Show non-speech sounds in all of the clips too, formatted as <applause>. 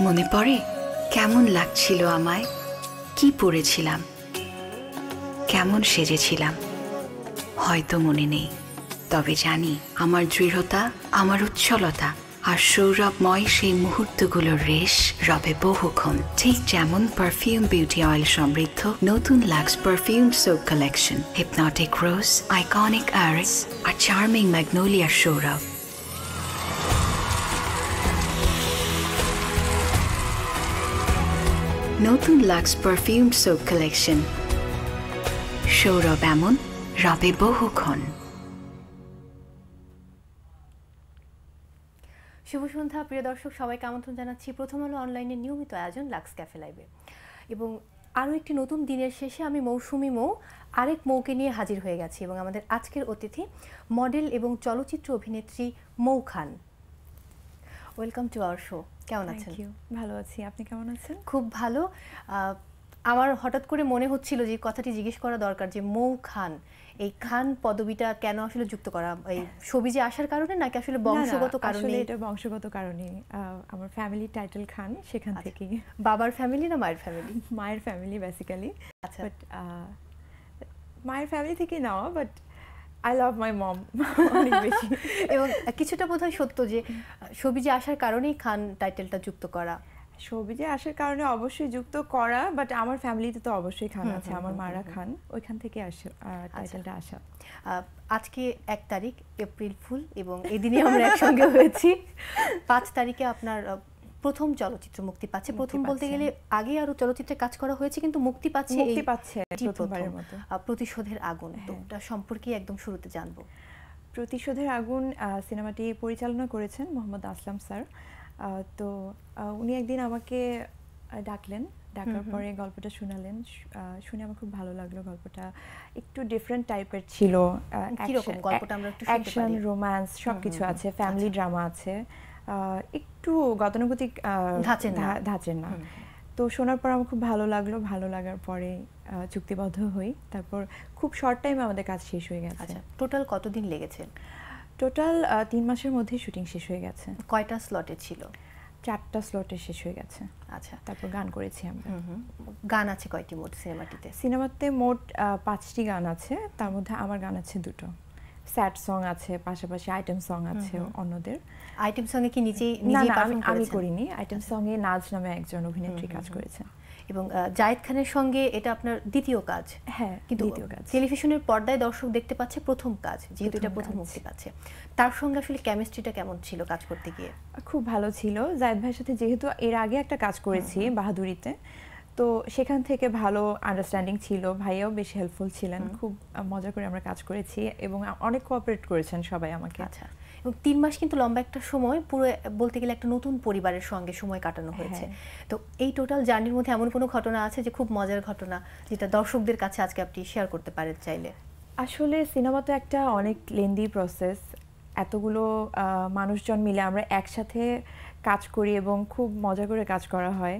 মনে পড়ে? কেমন লাগছিল আমায়? কি পড়েছিলাম? কেমন সেজেছিলাম? হয়তো মনে নেই। তবে জানি আমার দৃঢ়তা, আমার উচ্ছলতা আর সৌরভময় সেই মুহূর্তগুলোর রেশ রবে বহুক্ষণ। ঠিক যেমন পারফিউম বিউটি অয়েল সমৃদ্ধ নতুন Lux perfume soap collection hypnotic rose iconic iris আর চার্মিং ম্যাগনোলিয়ার সৌরভ। নতুন লাক্স পারফিউম সোপ কালেকশন সৌরভ এমন, রবে বহুক্ষণ। শুভ সন্ধ্যা, প্রিয় দর্শক, সবাইকে আমন্ত্রণ জানাচ্ছি প্রথম আলো অনলাইনে নিয়মিত আয়োজন লাক্স ক্যাফে লাইভে। এবং আরও একটি নতুন দিনের শেষে আমি মৌসুমি মৌ, আরেক মৌকে নিয়ে হাজির হয়ে গেছি এবং আমাদের আজকের অতিথি মডেল এবং চলচ্চিত্র অভিনেত্রী Mou Khan. Welcome to our show কেমন আছেন? ভালো আছি। আপনি কেমন আছেন? খুব ভালো। আমার হঠাৎ করে মনে হচ্ছিল যে কথাটি জিজ্ঞেস করা দরকার যে মৌ খান এই খান পদবিটা কেন আসলে যুক্ত করা? এই সবিজে আসার কারণে নাকি আসলে বংশগত কারণে? আসলে এটা বংশগত কারণে। আমার ফ্যামিলি টাইটেল খান সেখান আচ্ছা। থেকেই। বাবার ফ্যামিলি না মায়ের ফ্যামিলি <laughs> মায়ের ফ্যামিলি বেসিক্যালি আচ্ছা। বাট মায়ের ফ্যামিলি থেকেই নেওয়া বাট আই লাভ মাই মম অনেক <laughs> বেশি। এবং কিছুটা বোধহয় সত্য যে সবিজে আসার কারণেই খান টাইটেলটা যুক্ত করা। সবিজে আসার কারণে অবশ্যই যুক্ত করা বাট আমার ফ্যামিলিতে তো অবশ্যই খান আছে আমার মারা খান। ওইখান থেকে আসে টাইটেলটা আসা। আহ, আজকে এক তারিখ এপ্রিল ফুল এবং এদিনে আমরা একসঙ্গে হয়েছি। পাঁচ তারিখে আপনার প্রথম চলচ্চিত্র মুক্তি পাচ্ছে। প্রথম বলতে গেলে আগে আরও চলচ্চিত্রে কাজ করা হয়েছে কিন্তু মুক্তি পাচ্ছে মুক্তি পাচ্ছে প্রতিশোধের আগুন। তো হ্যাঁ। সম্পর্কে একদম শুরুতে জানব। প্রতিশোধের আগুন সিনেমাটি পরিচালনা করেছেন মোহাম্মদ আসলাম স্যার। তো উনি একদিন আমাকে ডাকলেন। ডাকার পরে গল্পটা শোনালেন। শুনে আমার খুব ভালো লাগল গল্পটা। একটু ডিফারেন্ট টাইপের ছিল কীরকম গল্পটা আমরা একটু শুনতে অ্যাকশন রোম্যান্স সব কিছু আছে ফ্যামিলি ড্রামা আছে। আহ, একটু গতানুগতিক আহ, না। তো শোনার পর আমার খুব ভালো লাগল। ভালো লাগার পরে চুক্তিবদ্ধ হই। তারপর খুব শর্ট টাইমে আমাদের কাজ শেষ হয়ে গেছে। আচ্ছা টোটাল কতদিন লেগেছে? টোটাল তিন মাসের মধ্যে শুটিং শেষ হয়ে গেছে। কয়টা স্লটে ছিল? চারটা স্লটে শেষ হয়ে গেছে। আচ্ছা। তারপর গান করেছি আমরা। গান আছে কয়টি মোট সিনেমাটিতে সিনেমাতে মোট পাঁচটি গান আছে। তার মধ্যে আমার গান আছে দুটো। স্যাড সং আছে পাশাপাশি আইটেম সং আছে অন্যদের। আইটেম সঙ্গে কি নিজেই নিজেই পারফর্ম আমি করিনি। আইটেম সং এ নাজ নামে একজন অভিনেত্রী কাজ করেছেন। এবং জায়েদ খানের সঙ্গে এটা আপনার দ্বিতীয় কাজ। হ্যাঁ কিন্তু দ্বিতীয় কাজ। টেলিভিশনের পর্দায় দর্শক দেখতে পাচ্ছে প্রথম কাজ যেহেতু এটা প্রথম। মুক্তি পাচ্ছে। তার সঙ্গে আসলে কেমিস্ট্রিটা কেমন ছিল কাজ করতে গিয়ে? খুব ভালো ছিল। জায়েদ ভাইয়ের সাথে যেহেতু এর আগে একটা কাজ করেছি বাহাদুরিতে তো সেখান থেকে ভালো আন্ডারস্ট্যান্ডিং ছিল ভাইয়াও বেশ হেল্পফুল ছিলেন খুব মজা করে আমরা কাজ করেছি এবং অনেক কোঅপারেট করেছেন সবাই আমাকে। আচ্ছা। এবং তিন মাস কিন্তু লম্বা একটা সময় পুরো বলতে গেলে একটা নতুন পরিবারের সঙ্গে সময় কাটানো হয়েছে। তো এই টোটাল জার্নির মধ্যে এমন কোনো ঘটনা আছে যে খুব মজার ঘটনা যেটা দর্শকদের কাছে আজকে আপনি শেয়ার করতে পারেন চাইলে? আসলে সিনেমা তো একটা অনেক লেন্দি প্রসেস এতগুলো মানুষজন মিলে আমরা একসাথে কাজ করি এবং খুব মজা করে কাজ করা হয়।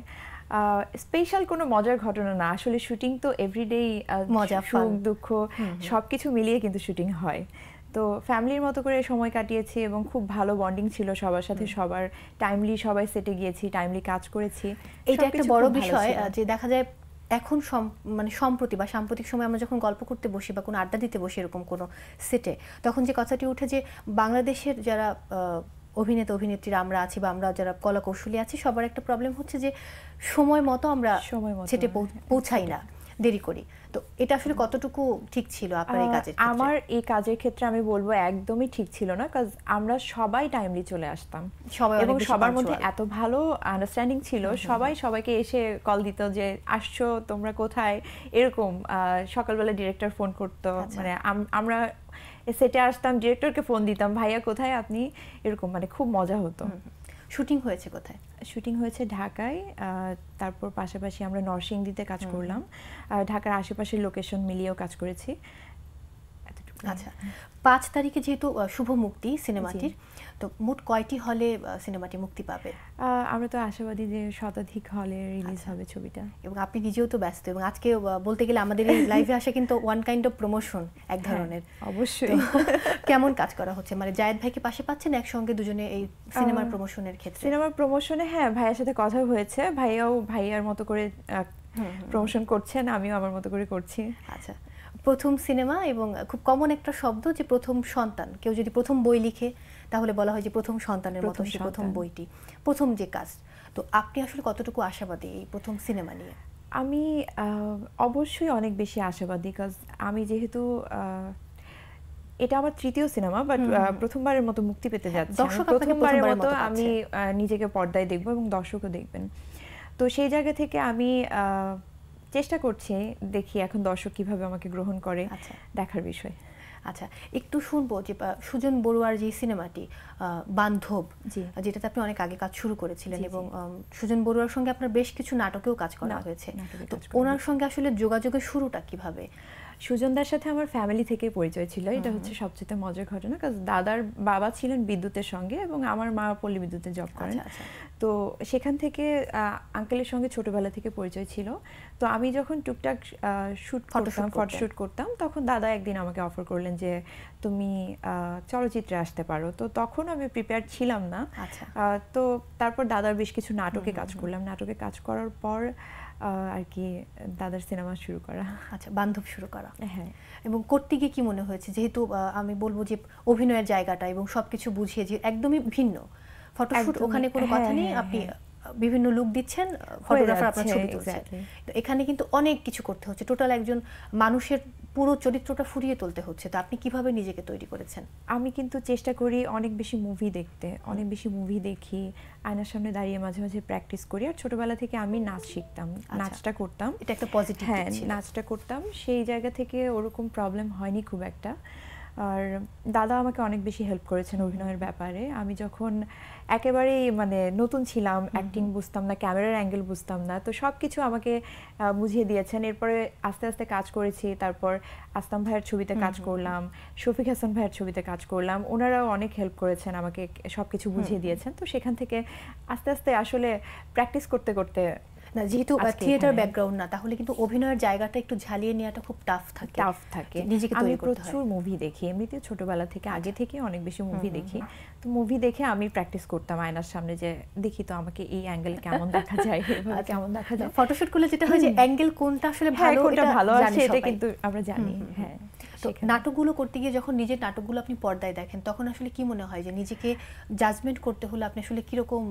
স্পেশাল কোনো মজার ঘটনা না। আসলে শুটিং তো এভরিডেই মজা, সুখ দুঃখ সব কিছু মিলিয়ে কিন্তু শুটিং হয়। তো ফ্যামিলির মতো করে সময় কাটিয়েছি এবং খুব ভালো বন্ডিং ছিল সবার সাথে। সবার টাইমলি সবাই সেটে গিয়েছি টাইমলি কাজ করেছি। এটা একটা বড় বিষয় যে দেখা যায় এখন সম- মানে সম্প্রতি বা সাম্প্রতিক সময় আমরা যখন গল্প করতে বসি বা কোনো আড্ডা দিতে বসি এরকম কোনো সেটে তখন যে কথাটি উঠে যে বাংলাদেশের যারা আহ, অভিনেতা অভিনেত্রীরা আমরা আছি বা আমরা যারা কলা কৌশলী আছি সবার একটা প্রবলেম হচ্ছে যে সময় মতো আমরা সময় মতো, সেটে হ্যাঁ, পৌঁছাই না দেরি করি। তো এটা আসলে কতটুকু ঠিক ছিল আপনার এই কাজের আমার এই কাজের ক্ষেত্রে আমি বলব একদমই ঠিক ছিল না কাজ আমরা সবাই টাইমলি চলে আসতাম। সবাই এবং সবার মধ্যে এত ভালো আন্ডারস্ট্যান্ডিং ছিল সবাই সবাইকে এসে কল দিত যে আসছো তোমরা কোথায়? এরকম আহ, সকালবেলা ডিরেক্টর ফোন করতো। আচ্ছা। মানে আমরা সেটে আসতাম ডিরেক্টরকে ফোন দিতাম ভাইয়া কোথায় আপনি? এরকম মানে খুব মজা হতো। শুটিং হয়েছে কোথায়? শুটিং হয়েছে ঢাকায় আহ, তারপর পাশাপাশি আমরা নরসিংদীতে কাজ করলাম। ঢাকার আশেপাশের লোকেশন মিলিয়েও কাজ করেছি। আচ্ছা পাঁচ তারিখে যেহেতু শুভ মুক্তি সিনেমাটির তো মোট কয়টি হলে সিনেমাটি মুক্তি পাবে? আমরা তো আশাবাদী যে শতাধিক হলে রিলিজ আচ্ছা। হবে ছবিটা। এবং আপনি নিজেও তো ব্যস্ত এবং আজকে বলতে গেলে আমাদের এই লাইভে আসা কিন্তু ওয়ান কাইন্ড অফ প্রমোশন এক ধরনের। হ্যাঁ, অবশ্যই কেমন কাজ করা হচ্ছে? মানে জায়েদ ভাইকে পাশে পাচ্ছেন একসঙ্গে দুজনে এই সিনেমার প্রমোশনের ক্ষেত্রে? সিনেমার প্রমোশনে হ্যাঁ ভাইয়ার সাথে কথা হয়েছে। ভাইয়াও ভাইয়ার মতো করে প্রমোশন করছেন আমিও আমার মতো করে করছি। আচ্ছা প্রথম সিনেমা এবং খুব কমন একটা শব্দ যে প্রথম সন্তান। কেউ যদি প্রথম বই লিখে তাহলে বলা হয় যে প্রথম সন্তানের মতো সে প্রথম বইটি প্রথম যে কাজ তো আপনি আসলে কতটুকু আশাবাদী এই প্রথম সিনেমা নিয়ে? আমি অবশ্যই অনেক বেশি আশাবাদী কাজ আমি যেহেতু এটা আমার তৃতীয় সিনেমা বাট প্রথমবারের মতো মুক্তি পেতে যাচ্ছে প্রথমবারের মতো আমি নিজেকে পর্দায় দেখব এবং দর্শকও দেখবেন। তো সেই জায়গা থেকে আমি আহ, চেষ্টা করছি দেখি এখন দর্শক কীভাবে আমাকে গ্রহণ করে আচ্ছা। দেখার বিষয় আচ্ছা একটু শুনব যে সুজন বড়ুয়ার যে সিনেমাটি আহ, বান্ধব জি। যেটাতে আপনি অনেক আগে কাজ শুরু করেছিলেন। এবং সুজন বড়ুয়ার সঙ্গে আপনার বেশ কিছু নাটকেও কাজ করা হয়েছে তো ওনার সঙ্গে আসলে যোগাযোগের শুরুটা কীভাবে সুজনদার সাথে আমার ফ্যামিলি থেকে পরিচয় ছিল। এটা হচ্ছে সবচেয়ে মজার ঘটনা কারণ দাদার বাবা ছিলেন বিদ্যুতের সঙ্গে এবং আমার মা পল্লী বিদ্যুতে জব করেন। আচ্ছা। আচ্ছা তো সেখান থেকে আঙ্কেলের সঙ্গে ছোটবেলা থেকে পরিচয় ছিল। তো আমি যখন টুকটাক শুট Photoshoot করতাম। ফটোশুট করতাম তখন দাদা একদিন আমাকে অফার করলেন যে তুমি চলচ্চিত্রে আসতে পারো। তো তখন আমি প্রিপেয়ার ছিলাম না। আচ্ছা। তো তারপর দাদার বেশ কিছু নাটকে কাজ করলাম। নাটকে কাজ করার পর আর কি দাদার সিনেমা শুরু করা। আচ্ছা বান্ধব শুরু করা। হ্যাঁ। এবং করতে গিয়ে কি মনে হয়েছে? যেহেতু আমি বলব যে অভিনয়ের জায়গাটা এবং সবকিছু বুঝিয়ে যে একদমই ভিন্ন। ফটোশুট ওখানে কোনো কথা হ্যাঁ, নেই হ্যাঁ, আপনি হ্যাঁ। বিভিন্ন লুক দিচ্ছেন ফটোগ্রাফার আপনার ছবি তুলছেন। তো এখানে কিন্তু অনেক কিছু করতে হচ্ছে। টোটাল একজন মানুষের পুরো চরিত্রটা ফুরিয়ে তুলতে হচ্ছে। তো আপনি কীভাবে নিজেকে তৈরি করেছেন? আমি কিন্তু চেষ্টা করি অনেক বেশি মুভি দেখতে অনেক বেশি মুভি দেখি আয়নার সামনে দাঁড়িয়ে মাঝে মাঝে প্র্যাকটিস করি। আর ছোটবেলা থেকে আমি নাচ শিখতাম নাচটা করতাম। এটা একটা পজিটিভ হ্যাঁ নাচটা করতাম। সেই জায়গা থেকে ওরকম প্রবলেম হয়নি খুব একটা। আর দাদা আমাকে অনেক বেশি হেল্প করেছেন অভিনয়ের ব্যাপারে। আমি যখন একেবারেই মানে নতুন ছিলাম অ্যাক্টিং বুঝতাম না ক্যামেরার অ্যাঙ্গেল বুঝতাম না তো সব কিছু আমাকে বুঝিয়ে দিয়েছেন। এরপরে আস্তে আস্তে কাজ করেছি। তারপর আসলাম ভাইয়ের ছবিতে কাজ করলাম শফিক হাসান ভাইয়ের ছবিতে কাজ করলাম। ওনারাও অনেক হেল্প করেছেন আমাকে সব কিছু বুঝিয়ে দিয়েছেন। তো সেখান থেকে আস্তে আস্তে আসলে প্র্যাকটিস করতে করতে না যেহেতু থিয়েটার। ব্যাকগ্রাউন্ড না তাহলে কিন্তু অভিনয়ের জায়গাটা একটু ঝালিয়ে নেওয়াটা খুব টাফ থাকে। টাফ থাকে। নিজেকে আমি প্রচুর মুভি দেখি এমনিতে ছোটবেলা থেকে আগে থেকে অনেক বেশি মুভি দেখি। তো মুভি দেখে আমি প্র্যাকটিস করতাম আয়নার সামনে যে দেখি তো আমাকে এই অ্যাঙ্গেলে কেমন দেখা যায়? <laughs> কেমন দেখা যায়? ফটোশুট করলে যেটা হয় যে অ্যাঙ্গেল কোনটা আসলে হ্যাঁ ভালো কোনটা ভালো আছে এটা কিন্তু আমরা জানি হ্যাঁ তো। নাটকগুলো করতে গিয়ে যখন নিজের নাটকগুলো আপনি পর্দায় দেখেন তখন আসলে কি মনে হয় যে নিজেকে জাজমেন্ট করতে হলে আপনি আসলে কীরকম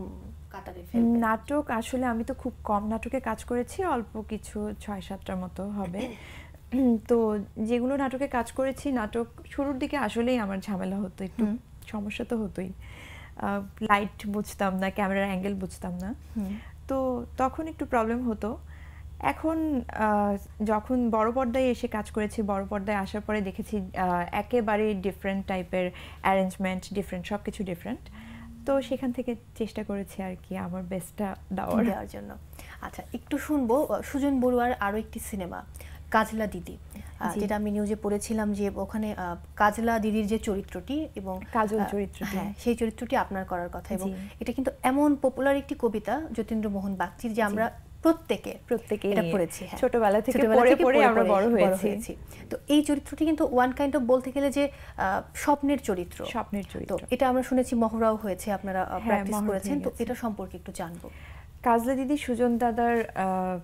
কাটারে ফেলবেন নাটক আসলে আমি তো খুব কম নাটকে কাজ করেছি অল্প কিছু ছয় সাতটার মতো হবে। <clears throat> তো যেগুলো নাটকে কাজ করেছি নাটক শুরুর দিকে আসলেই আমার ঝামেলা হতো একটু সমস্যা তো হতোই। লাইট বুঝতাম না ক্যামেরার অ্যাঙ্গেল বুঝতাম না। তো তখন একটু প্রবলেম হতো। এখন যখন বড় পর্দায় এসে কাজ করেছি বড় পর্দায় আসার পরে দেখেছি আহ, একেবারেই ডিফারেন্ট টাইপের অ্যারেঞ্জমেন্ট ডিফারেন্ট সব কিছু ডিফারেন্ট তো সেখান থেকে চেষ্টা করেছি আর কি আমার বেস্টটা দেওয়ার। দেওয়ার জন্য। আচ্ছা একটু শুনব সুজন বড়ুয়ার আরও একটি সিনেমা কাজলা দিদি। যেটা আমি নিউজে পড়েছিলাম যে ওখানে আহ, কাজলা দিদির যে চরিত্রটি এবং কাজল চরিত্র হ্যাঁ সেই চরিত্রটি আপনার করার কথা এবং এটা কিন্তু এমন পপুলার একটি কবিতা যতীন্দ্র মোহন বাগচির যে আমরা প্রত্যেকে প্রত্যেকে এটা পড়েছি হ্যাঁ। ছোটবেলা থেকে পড়ে পড়ে আমরা বড় হয়েছি। তো এই চরিত্রটি কিন্তু ওয়ান কাইন্ড অফ বলতে গেলে যে আহ, স্বপ্নের চরিত্র। স্বপ্নের চরিত্র। এটা আমরা শুনেছি মহড়াও হয়েছে আপনারা প্র্যাকটিস করেছেন। তো এটা সম্পর্কে একটু জানব। কাজলা দিদি সুজন দাদার আহ,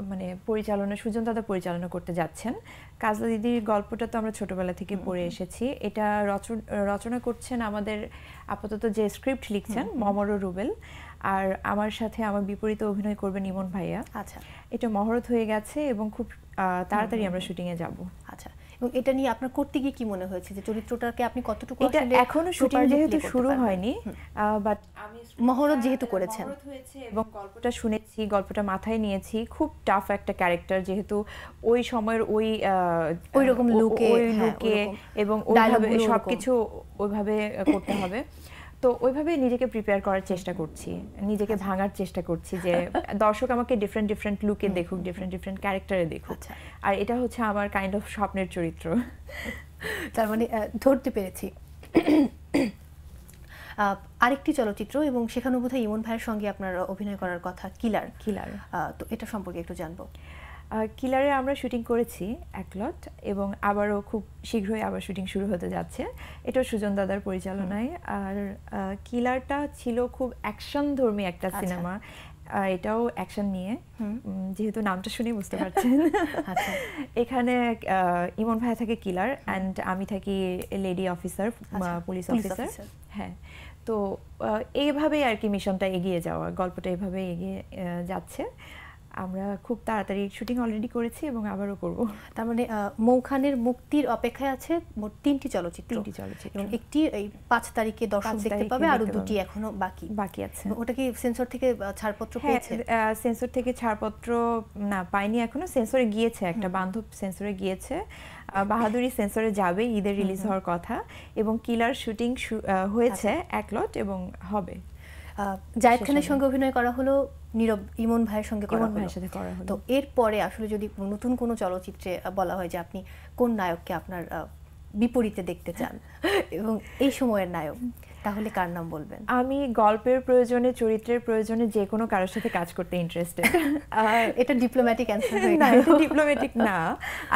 মানে পরিচালনা সুজন দাদা পরিচালনা করতে যাচ্ছেন। কাজলা দিদির গল্পটা তো আমরা ছোটবেলা থেকে পড়ে এসেছি। এটা রচ- রচনা করছেন আমাদের আপাতত যে স্ক্রিপ্ট লিখছেন মমর রুবেল। আর আমার সাথে আমার বিপরীতে অভিনয় করবেন ইমন ভাইয়া। আচ্ছা। এটা মহরত হয়ে গেছে এবং খুব তাড়াতাড়ি আমরা শুটিংয়ে যাব। আচ্ছা। এবং এটা নিয়ে আপনার করতে গিয়ে কি মনে হয়েছে? যে চরিত্রটাকে আপনি কতটুকু এটা আসলে এখনও শুটিং যেহেতু শুরু হয়নি বাট আমি মহরত যেহেতু করেছেন। এবং গল্পটা শুনেছি গল্পটা মাথায় নিয়েছি। খুব টাফ একটা ক্যারেক্টার যেহেতু ওই সময়ের ওই আহ, ওই রকম লুকে, ওই লুকে এবং ওইভাবে সবকিছু ওইভাবে করতে হবে। তো ওইভাবে নিজেকে প্রিপেয়ার করার চেষ্টা করছি। নিজেকে আচ্ছা। ভাঙার চেষ্টা করছি যে <laughs> দর্শক আমাকে ডিফারেন্ট ডিফারেন্ট লুকে দেখুক ডিফারেন্ট ডিফারেন্ট ক্যারেক্টারে দেখুক। আচ্ছা। আর এটা হচ্ছে আমার কাইন্ড অফ স্বপ্নের চরিত্র। <laughs> তার মানে ধরতে পেরেছি। আহ, আরেকটি চলচ্চিত্র এবং সেখানে বোধহয় ইমন ভাইয়ের সঙ্গে আপনার অভিনয় করার কথা কিলার কিলার তো এটা সম্পর্কে একটু জানব। কিলারে আমরা শুটিং করেছি এক লট এবং আবারও খুব শীঘ্রই আবার শুটিং শুরু হতে যাচ্ছে। এটা সুজন দাদার পরিচালনায়। আর কিলারটা ছিল খুব অ্যাকশন ধর্মী একটা আচ্ছা। সিনেমা এটাও অ্যাকশন নিয়ে। যেহেতু নামটা শুনেই বুঝতে <laughs> পারছেন। আচ্ছা। এখানে ইমন ভাই থাকে কিলার অ্যান্ড আমি থাকি লেডি অফিসার আচ্ছা, পুলিশ অফিসার। হ্যাঁ। তো এইভাবেই আর কি মিশনটা এগিয়ে যাওয়া গল্পটা এইভাবে এগিয়ে যাচ্ছে। আমরা খুব তাড়াতাড়ি শুটিং অলরেডি করেছি এবং আবারও করব। তার মানে মৌখানের মুক্তির অপেক্ষায় আছে মোট তিনটি চলচ্চিত্র। তিনটি চলচ্চিত্র। এবং একটি এই পাঁচ তারিখে দর্শক দেখতে পাবে আরও দুটি এখনও বাকি। বাকি আছে। ওটা কি সেন্সর থেকে ছাড়পত্র হ্যাঁ পেয়েছে? সেন্সর থেকে ছাড়পত্র না পাইনি এখনও সেন্সরে গিয়েছে একটা বান্ধব সেন্সরে গিয়েছে। বাহাদুরি সেন্সরে যাবে ঈদের রিলিজ হওয়ার কথা। এবং কিলার শুটিং হয়েছে এক লট এবং হবে। জায়েদ খানের সঙ্গে অভিনয় করা হলো নীরব ইমন ভাইয়ের সঙ্গে করা হলো। সাথে করা হলো। তো এরপরে আসলে যদি নতুন কোনো চলচ্চিত্রে বলা হয় যে আপনি কোন নায়ককে আপনার বিপরীতে দেখতে চান <laughs> এবং এই সময়ের নায়ক তাহলে কার নাম বলবেন? আমি গল্পের প্রয়োজনে চরিত্রের প্রয়োজনে যে কোনো কারোর সাথে কাজ করতে ইন্টারেস্টেড <laughs> এটা ডিপ্লোম্যাটিক অ্যান্সার না এটা ডিপ্লোম্যাটিক না।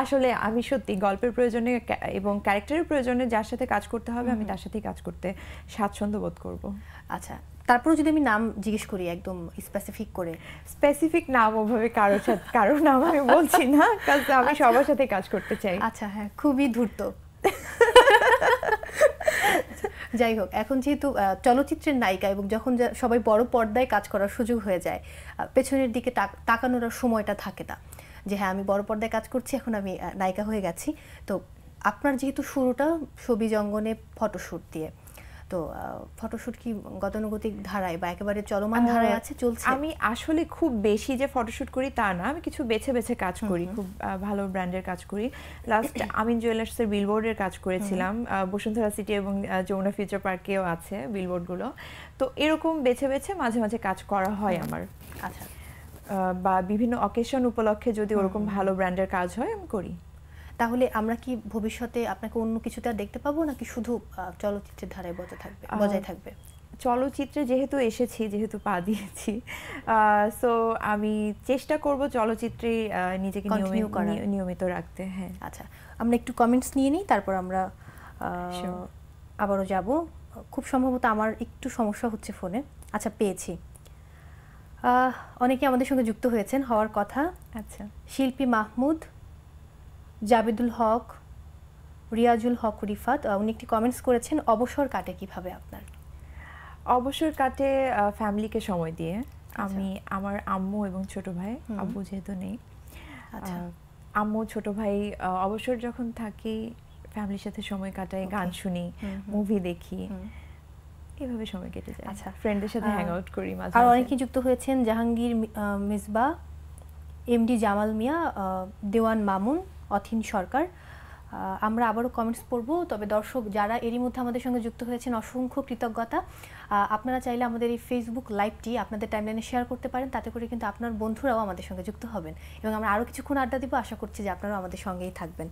আসলে আমি সত্যি গল্পের প্রয়োজনে এবং ক্যারেক্টারের প্রয়োজনে যার সাথে কাজ করতে হবে আমি তার সাথেই কাজ করতে স্বাচ্ছন্দ্য বোধ করব। আচ্ছা তারপরে যদি আমি নাম জিজ্ঞেস করি একদম স্পেসিফিক করে। স্পেসিফিক নাম ওভাবে কারোর সাথে কারোর নাম আমি বলছি না কারণ আমি সবার সাথে কাজ করতে চাই। আচ্ছা হ্যাঁ খুবই ধূর্ত। যাই হোক এখন যেহেতু চলচ্চিত্রের নায়িকা এবং যখন যা- সবাই বড় পর্দায় কাজ করার সুযোগ হয়ে যায় পেছনের দিকে তাকানোর সময়টা থাকে না। যে হ্যাঁ আমি বড় পর্দায় কাজ করছি এখন আমি নায়িকা হয়ে গেছি। তো আপনার যেহেতু শুরুটা ছবি জঙ্গনে ফটোশ্যুট দিয়ে তো ফটোশ্যুট কি গতানুগতিক ধারায় বা একেবারে চলমান ধারায় আছে চলছে? আমি আসলে খুব বেশি যে ফটোশুট করি তা না আমি কিছু বেছে বেছে কাজ করি খুব ভালো ব্র্যান্ডের কাজ করি। লাস্ট আমিন জুয়েলার্সের বিলবোর্ডের কাজ করেছিলাম বসুন্ধরা সিটি এবং যমুনা ফিউচার পার্কেও আছে বিলবোর্ডগুলো তো এরকম বেছে বেছে মাঝে মাঝে কাজ করা হয় আমার। আচ্ছা। বা বিভিন্ন অকেশন উপলক্ষে যদি ওরকম ভালো ব্র্যান্ডের কাজ হয় আমি করি। তাহলে আমরা কি ভবিষ্যতে আপনাকে অন্য কিছুতে আর দেখতে পাবো? নাকি শুধু চলচ্চিত্রের ধারায় বজায় থাকবে বজায় থাকবে? চলচ্চিত্রে যেহেতু এসেছি যেহেতু পা দিয়েছি সো আমি চেষ্টা করব চলচ্চিত্রে নিজেকে নিয়মিত নিয়মিত রাখতে হ্যাঁ। আচ্ছা আমরা একটু কমেন্টস নিয়ে নিই তারপর আমরা. আবারও যাব। খুব সম্ভবত আমার একটু সমস্যা হচ্ছে ফোনে। আচ্ছা পেয়েছি। আহ, অনেকে আমাদের সঙ্গে যুক্ত হয়েছেন হওয়ার কথা। আচ্ছা। শিল্পী মাহমুদ জাবেদুল হক রিয়াজুল হক রিফাত উনি একটি কমেন্টস করেছেন অবসর কাটে কীভাবে আপনার? অবসর কাটে ফ্যামিলিকে সময় দিয়ে। আমি আমার আম্মু এবং ছোট ভাই আব্বু যেহেতু নেই। আচ্ছা। আম্মু ছোট ভাই অবসর যখন থাকি ফ্যামিলির সাথে সময় কাটাই গান শুনি। মুভি দেখি এভাবে সময় কেটে যায়। আচ্ছা। ফ্রেন্ডদের সাথে হ্যাং আউট করি মাঝে আর অনেকে যুক্ত হয়েছেন জাহাঙ্গীর মিসবা এমডি জামাল মিয়া দেওয়ান মামুন অথিন সরকার। আমরা আবারও কমেন্টস পড়ব, তবে দর্শক যারা এরই মধ্যে আমাদের সঙ্গে যুক্ত হয়েছেন, অসংখ্য কৃতজ্ঞতা। আপনারা চাইলে আমাদের এই ফেসবুক লাইভটি আপনাদের টাইমলাইনে শেয়ার করতে পারেন, তাতে করে কিন্তু আপনার বন্ধুরাও আমাদের সঙ্গে যুক্ত হবেন। এবং আমরা আরও কিছুক্ষণ আড্ডা দিব, আশা করছি যে আপনারাও আমাদের সঙ্গেই থাকবেন।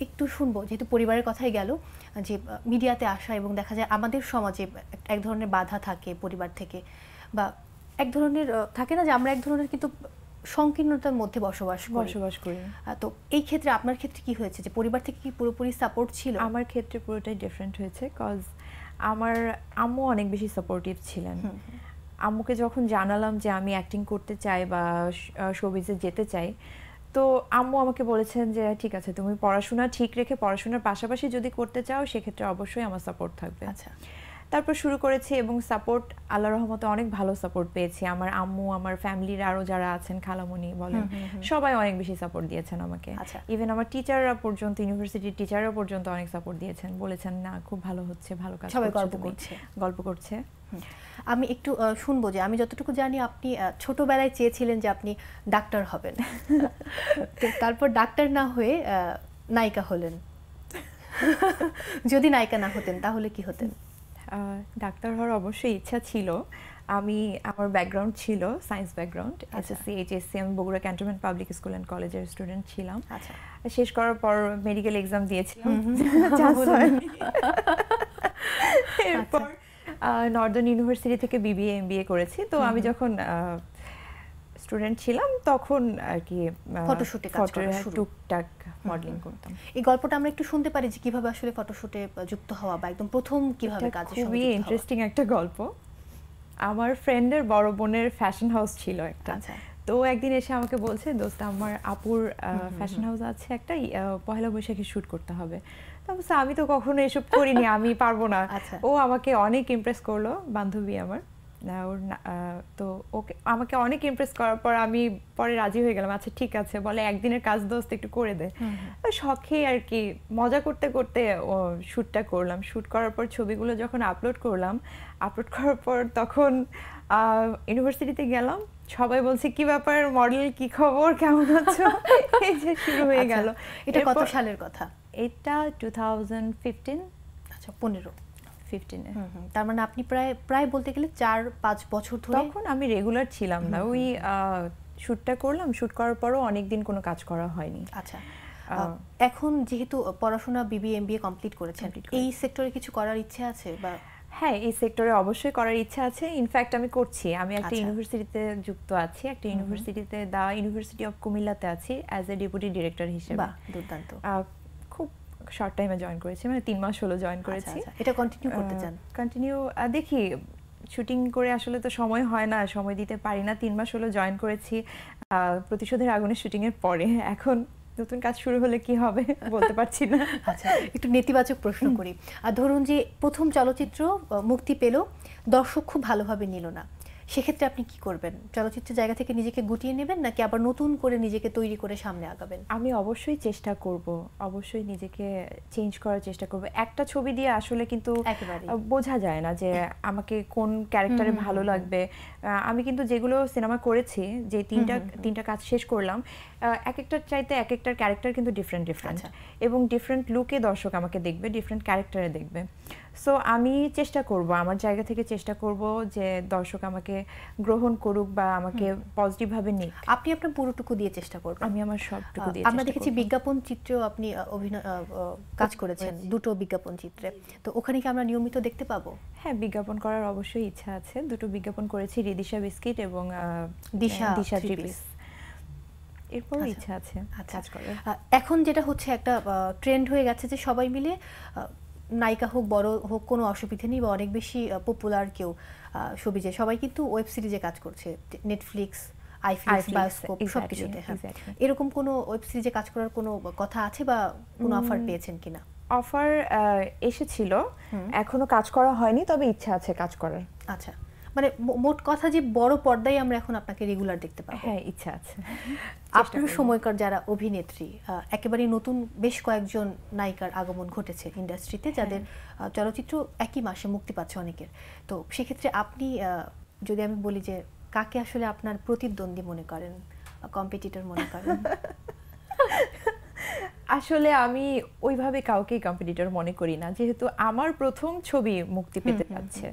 একটু শুনব, যেহেতু পরিবারের কথাই গেল, যে মিডিয়াতে আসা এবং দেখা যায় আমাদের সমাজে এক- ধরনের বাধা থাকে পরিবার থেকে, বা এক ধরনের থাকে না যে আমরা এক ধরনের কিন্তু সংকীর্ণতার মধ্যে বসবাস বসবাস করি। তো এই ক্ষেত্রে আপনার ক্ষেত্রে কি হয়েছে যে পরিবার থেকে কি পুরোপুরি সাপোর্ট ছিল? আমার ক্ষেত্রে পুরোটাই ডিফারেন্ট হয়েছে কজ আমার আম্মু অনেক বেশি সাপোর্টিভ ছিলেন। আম্মুকে যখন জানালাম যে আমি অ্যাক্টিং করতে চাই বা শোবিজে যেতে চাই তো আম্মু আমাকে বলেছেন যে ঠিক আছে তুমি পড়াশোনা ঠিক রেখে পড়াশোনার পাশাপাশি যদি করতে চাও সেক্ষেত্রে অবশ্যই আমার সাপোর্ট থাকবে। আচ্ছা। তারপর শুরু করেছি এবং সাপোর্ট আল্লাহ রহমতে অনেক ভালো সাপোর্ট পেয়েছি। আমার আম্মু আমার ফ্যামিলির আরও যারা আছেন খালামণি বলেন সবাই অনেক বেশি সাপোর্ট দিয়েছেন আমাকে। আচ্ছা। ইভেন আমার টিচাররা পর্যন্ত ইউনিভার্সিটির টিচাররা পর্যন্ত অনেক সাপোর্ট দিয়েছেন। বলেছেন না খুব ভালো হচ্ছে ভালো কাজ সবাই গল্প করছে। গল্প করছে। আমি একটু শুনব যে আমি যতটুকু জানি আপনি ছোটবেলায় চেয়েছিলেন যে আপনি ডাক্তার হবেন। তারপর ডাক্তার না হয়ে আহ, নায়িকা হলেন। যদি নায়িকা না হতেন তাহলে কি হতেন? ডাক্তার হওয়ার অবশ্যই ইচ্ছা ছিল। আমি আমার ব্যাকগ্রাউন্ড ছিল সায়েন্স ব্যাকগ্রাউন্ড এসএসসি এইচএসসি আমি Bogura cantonment public school and কলেজের স্টুডেন্ট ছিলাম। আচ্ছা। শেষ করার পর মেডিকেল এক্সাম দিয়েছিলাম। <laughs> চান্স এরপর নর্দার্ন ইউনিভার্সিটি থেকে বিবিএ এমবিএ করেছি। তো আমি যখন স্টুডেন্ট ছিলাম তখন আর কি কাজ করা শুরু। টুকটাক মডেলিং করতাম। এই গল্পটা আমরা একটু শুনতে পারি যে কীভাবে আসলে ফটোশুটে যুক্ত হওয়া বা একদম প্রথম কীভাবে কাজের খুবই ইন্টারেস্টিং একটা গল্প। আমার ফ্রেন্ডের বড় বোনের ফ্যাশন হাউস ছিল একটা। আচ্ছা। তো একদিন এসে আমাকে বলছে দোস্ত আমার আপুর ফ্যাশন হাউস আছে একটা পয়লা বৈশাখে শুট করতে হবে। তো আমি তো কখনো এসব করিনি আমি পারব না। আচ্ছা। ও আমাকে অনেক ইমপ্রেস করল বান্ধবী আমার। ওর তো ওকে আমাকে অনেক ইমপ্রেস করার পর আমি পরে রাজি হয়ে গেলাম আচ্ছা ঠিক আছে বলে একদিনের কাজ দোস্ত একটু করে দে। তো শখেই আর কি মজা করতে করতে ও শ্যুটটা করলাম। শ্যুট করার পর ছবিগুলো যখন আপলোড করলাম আপলোড করার পর তখন ইউনিভার্সিটিতে গেলাম সবাই বলছে কি ব্যাপার মডেল কি খবর কেমন আছো? <laughs> এই যে শুরু হয়ে আচ্ছা, গেল। এটা কত সালের কথা? এটা টু থাউজেন্ড ফিফটিন আচ্ছা পনেরো। ফিফটিনে তার মানে আপনি প্রায় প্রায় বলতে গেলে চার পাঁচ বছর ধরে তখন আমি রেগুলার ছিলাম না। ওই শ্যুটটা করলাম। শ্যুট করার পরও অনেকদিন কোনো কাজ করা হয়নি। আচ্ছা। এখন যেহেতু পড়াশোনা বিবি এমবিএ কমপ্লিট করেছেন এই সেক্টরে কিছু করার ইচ্ছে আছে বা হ্যাঁ এই সেক্টরে অবশ্যই করার ইচ্ছা আছে। ইনফ্যাক্ট আমি করছি। আমি একটা আচ্ছা। ইউনিভার্সিটিতে যুক্ত আছি। একটা ইউনিভার্সিটিতে দা ইউনিভার্সিটি অফ কুমিল্লাতে আছি অ্যাজ এ ডেপুটি ডিরেক্টর হিসেবে। দুর্দান্ত। শর্ট টাইমে জয়েন করেছি মানে তিন মাস হলো জয়েন আচ্ছা, করেছি। আচ্ছা। এটা কন্টিনিউ করতে চান? কন্টিনিউ দেখি শুটিং করে আসলে তো সময় হয় না সময় দিতে পারি না তিন মাস হলো জয়েন করেছি প্রতিশোধের আগুনের শুটিং এর পরে। এখন নতুন কাজ শুরু হলে কি হবে <laughs> বলতে পারছি না। আচ্ছা একটু নেতিবাচক প্রশ্ন করি। আর ধরুন যে প্রথম চলচ্চিত্র মুক্তি পেল দর্শক খুব ভালোভাবে নিল না। সেক্ষেত্রে আপনি কি করবেন? চলচ্চিত্রের জায়গা থেকে নিজেকে গুটিয়ে নেবেন নাকি আবার নতুন করে নিজেকে তৈরি করে সামনে আগাবেন? আমি অবশ্যই চেষ্টা করব। অবশ্যই নিজেকে চেঞ্জ করার চেষ্টা করব। একটা ছবি দিয়ে আসলে কিন্তু। বোঝা যায় না যে আমাকে কোন ক্যারেক্টারে ভালো লাগবে। আমি কিন্তু যেগুলো সিনেমা করেছি যে তিনটা তিনটা কাজ শেষ করলাম এক একটার চাইতে এক একটার ক্যারেক্টার কিন্তু ডিফারেন্ট ডিফারেন্ট আচ্ছা। এবং ডিফারেন্ট লুকে দর্শক আমাকে দেখবে ডিফারেন্ট ক্যারেক্টারে দেখবে। সো আমি চেষ্টা করব আমার জায়গা থেকে চেষ্টা করব যে দর্শক আমাকে গ্রহণ করুক বা আমাকে পজিটিভভাবে নিক। আপনি আপনার পুরোটুকু দিয়ে চেষ্টা করবেন। আমি আমার সবটুকু দিয়ে আমরা দেখেছি বিজ্ঞাপন চিত্রেও আপনি অভিনয় কাজ করেছেন দুটো বিজ্ঞাপন চিত্রে। তো ওখানে কি আমরা নিয়মিত দেখতে পাবো? হ্যাঁ বিজ্ঞাপন করার অবশ্যই ইচ্ছা আছে। দুটো বিজ্ঞাপন করেছি রিদিশা বিস্কিট এবং দিশা দিশা থ্রি এরপরও আচ্ছা। ইচ্ছা আছে আচ্ছা। এখন যেটা হচ্ছে একটা ট্রেন্ড হয়ে গেছে যে সবাই মিলে নায়িকা হোক বড় হোক কোনো অসুবিধা নেই বা অনেক বেশি পপুলার কেউ সবিজে সবাই কিন্তু ওয়েব সিরিজে কাজ করছে। নেটফ্লিক্স আইফ্লিক্স বায়োস্কোপ সবকিছুতে হ্যাঁ। এরকম কোনো ওয়েব সিরিজে কাজ করার কোনো কথা আছে বা কোনো অফার পেয়েছেন কিনা? অফার এসেছিল। এখনও কাজ করা হয়নি তবে ইচ্ছা আছে কাজ করার। আচ্ছা। মানে মোট কথা যে বড় পর্দায় আমরা এখন আপনাকে রেগুলার দেখতে পাবো। হ্যাঁ ইচ্ছা আছে। <laughs> আপনার সময়কার যারা অভিনেত্রী আহ, একেবারেই নতুন বেশ কয়েকজন নায়িকার আগমন ঘটেছে ইন্ডাস্ট্রিতে যাদের চলচ্চিত্র একই মাসে মুক্তি পাচ্ছে অনেকের। তো সেক্ষেত্রে আপনি আহ, যদি আমি বলি যে কাকে আসলে আপনার প্রতিদ্বন্দ্বী মনে করেন কম্পিটিটর মনে করেন? <laughs> আসলে আমি ওইভাবে কাউকেই কম্পিটিটর মনে করি না। যেহেতু আমার প্রথম ছবি মুক্তি পেতে যাচ্ছে।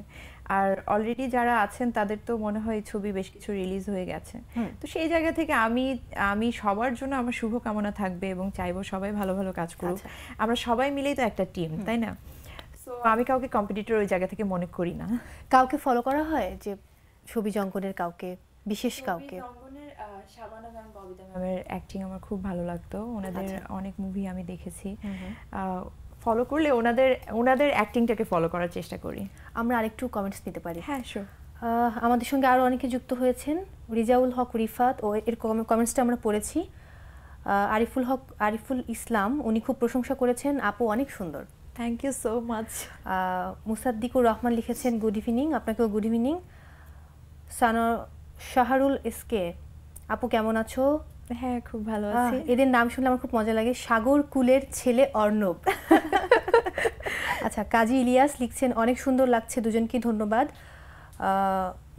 আর অলরেডি যারা আছেন তাদের তো মনে হয় ছবি বেশ কিছু রিলিজ হয়ে গেছে। তো সেই জায়গা থেকে আমি আমি সবার জন্য আমার শুভকামনা থাকবে এবং চাইব সবাই ভালো ভালো কাজ করুক। আচ্ছা। আমরা সবাই মিলেই তো একটা টিম তাই না? সো আমি কাউকে কম্পিটিটর ওই জায়গা থেকে মনে করি না। কাউকে ফলো করা হয়? যে ছবি জঙ্গনের কাউকে বিশেষ কাউকে? শাবানা ম্যাম ববিতা ম্যামের অ্যাক্টিং আমার খুব ভালো লাগতো। ওনাদের আচ্ছা। অনেক মুভি আমি দেখেছি। ফলো করলে ওনাদের ওনাদের অ্যাক্টিংটাকে ফলো করার চেষ্টা করি। আমরা আরেকটু কমেন্টস নিতে পারি। হ্যাঁ শিওর আমাদের সঙ্গে আরও অনেকে যুক্ত হয়েছেন রিজাউল হক রিফাত ও এর কমেন্টসটা আমরা পড়েছি। আরিফুল হক আরিফুল ইসলাম উনি খুব প্রশংসা করেছেন আপু অনেক সুন্দর। Thank you so much Musaddiqur Rahman লিখেছেন গুড ইভিনিং আপনাকেও good evening Sana Shahrul SK আপু কেমন আছো? হ্যাঁ খুব ভালো আছি। এদের নাম শুনলে আমার খুব মজা লাগে সাগর কুলের ছেলে অর্ণব। <laughs> আচ্ছা কাজী ইলিয়াস লিখছেন অনেক সুন্দর লাগছে দুজনকে ধন্যবাদ।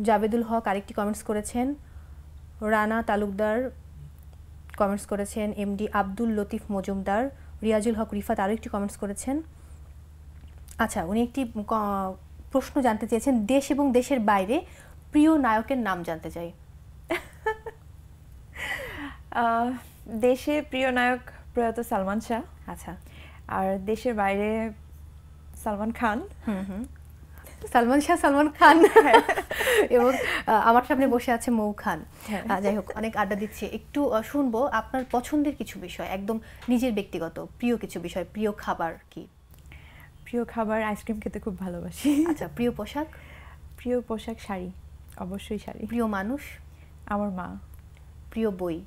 জাবেদুল হক আরেকটি কমেন্টস করেছেন রানা তালুকদার কমেন্টস করেছেন এমডি আব্দুল লতিফ মজুমদার রিয়াজুল হক রিফাত আরও একটি কমেন্টস করেছেন। আচ্ছা উনি একটি প্রশ্ন জানতে চেয়েছেন দেশ এবং দেশের বাইরে প্রিয় নায়কের নাম জানতে চাই। দেশে প্রিয় নায়ক প্রয়াত সালমান শাহ আচ্ছা। আর দেশের বাইরে সালমান খান। হুম হুম। সালমান শাহ সালমান খান। <laughs> এবং আমার সামনে বসে আছে মৌ খান। হ্যাঁ। যাই হোক অনেক আড্ডা দিচ্ছে। একটু শুনব আপনার পছন্দের কিছু বিষয় একদম নিজের ব্যক্তিগত প্রিয় কিছু বিষয় প্রিয় খাবার কি? প্রিয় খাবার আইসক্রিম খেতে খুব ভালোবাসি। আচ্ছা প্রিয় পোশাক? প্রিয় পোশাক শাড়ি অবশ্যই শাড়ি। প্রিয় মানুষ? আমার মা। প্রিয় বই?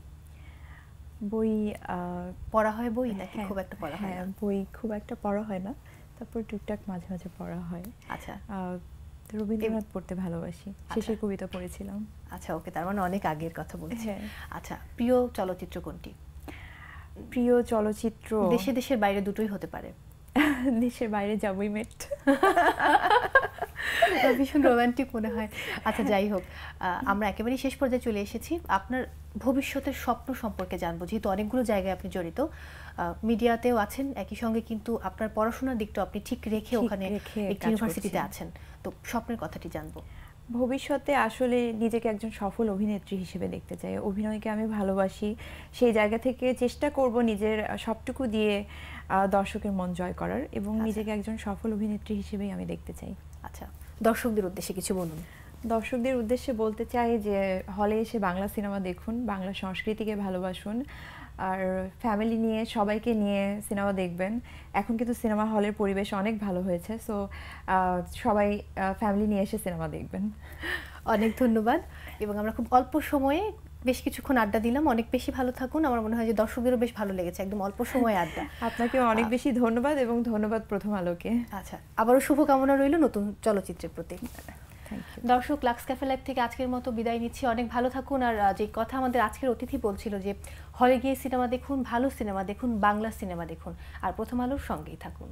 বই আহ, পড়া হয় বই নাকি? হ্যাঁ, খুব একটা পড়া হয় হ্যাঁ না? বই খুব একটা পড়া হয় না। তারপর টুকটাক মাঝে মাঝে পড়া হয়। আচ্ছা। রবীন্দ্রনাথ পড়তে ভালোবাসি। শেষের কবিতা পড়েছিলাম। আচ্ছা ওকে তার মানে অনেক আগের কথা বলছি। হ্যাঁ। আচ্ছা প্রিয় চলচ্চিত্র কোনটি? প্রিয় চলচ্চিত্র? দেশে দেশের বাইরে দুটোই হতে পারে। <laughs> দেশের বাইরে যাবই মেট। <laughs> ভীষণ রোমান্টিক মনে হয়। আচ্ছা যাই হোক আহ, আমরা একেবারেই শেষ পর্যায়ে চলে এসেছি। আপনার ভবিষ্যতের স্বপ্ন সম্পর্কে জানব। যেহেতু অনেকগুলো জায়গায় আপনি জড়িত মিডিয়াতেও আছেন একই সঙ্গে কিন্তু আপনার পড়াশোনার দিকটা আপনি ঠিক রেখে ওখানে একটি ইউনিভার্সিটিতে আছেন। তো স্বপ্নের কথাটি জানব। ভবিষ্যতে আসলে নিজেকে একজন সফল অভিনেত্রী হিসেবে দেখতে চাই। অভিনয়কে আমি ভালোবাসি। সেই জায়গা থেকে চেষ্টা করব নিজের সবটুকু দিয়ে দর্শকের মন জয় করার এবং নিজেকে একজন সফল অভিনেত্রী হিসেবেই আমি দেখতে চাই। আচ্ছা দর্শকদের উদ্দেশ্যে কিছু বলুন। দর্শকদের উদ্দেশ্যে বলতে চাই যে হলে এসে বাংলা সিনেমা দেখুন বাংলা সংস্কৃতিকে ভালোবাসুন আর ফ্যামিলি নিয়ে সবাইকে নিয়ে সিনেমা দেখবেন। এখন কিন্তু সিনেমা হলের পরিবেশ অনেক ভালো হয়েছে সো সবাই ফ্যামিলি নিয়ে এসে সিনেমা দেখবেন। অনেক ধন্যবাদ এবং আমরা খুব অল্প সময়ে বেশ কিছুক্ষণ আড্ডা দিলাম। অনেক বেশি ভালো থাকুন। আমার মনে হয় যে দর্শকদেরও বেশ ভালো লেগেছে একদম অল্প সময়ে আড্ডা। আপনাকে অনেক বেশি ধন্যবাদ এবং ধন্যবাদ প্রথম আলোকে। আচ্ছা আবারও শুভকামনা রইল নতুন চলচ্চিত্রের প্রতি। দর্শক লাক্স ক্যাফে লাইভ থেকে আজকের মতো বিদায় নিচ্ছি। অনেক ভালো থাকুন। আর যে কথা আমাদের আজকের অতিথি বলছিল যে, হলে গিয়ে সিনেমা দেখুন, ভালো সিনেমা দেখুন, বাংলা সিনেমা দেখুন। আর প্রথম আলোর সঙ্গেই থাকুন।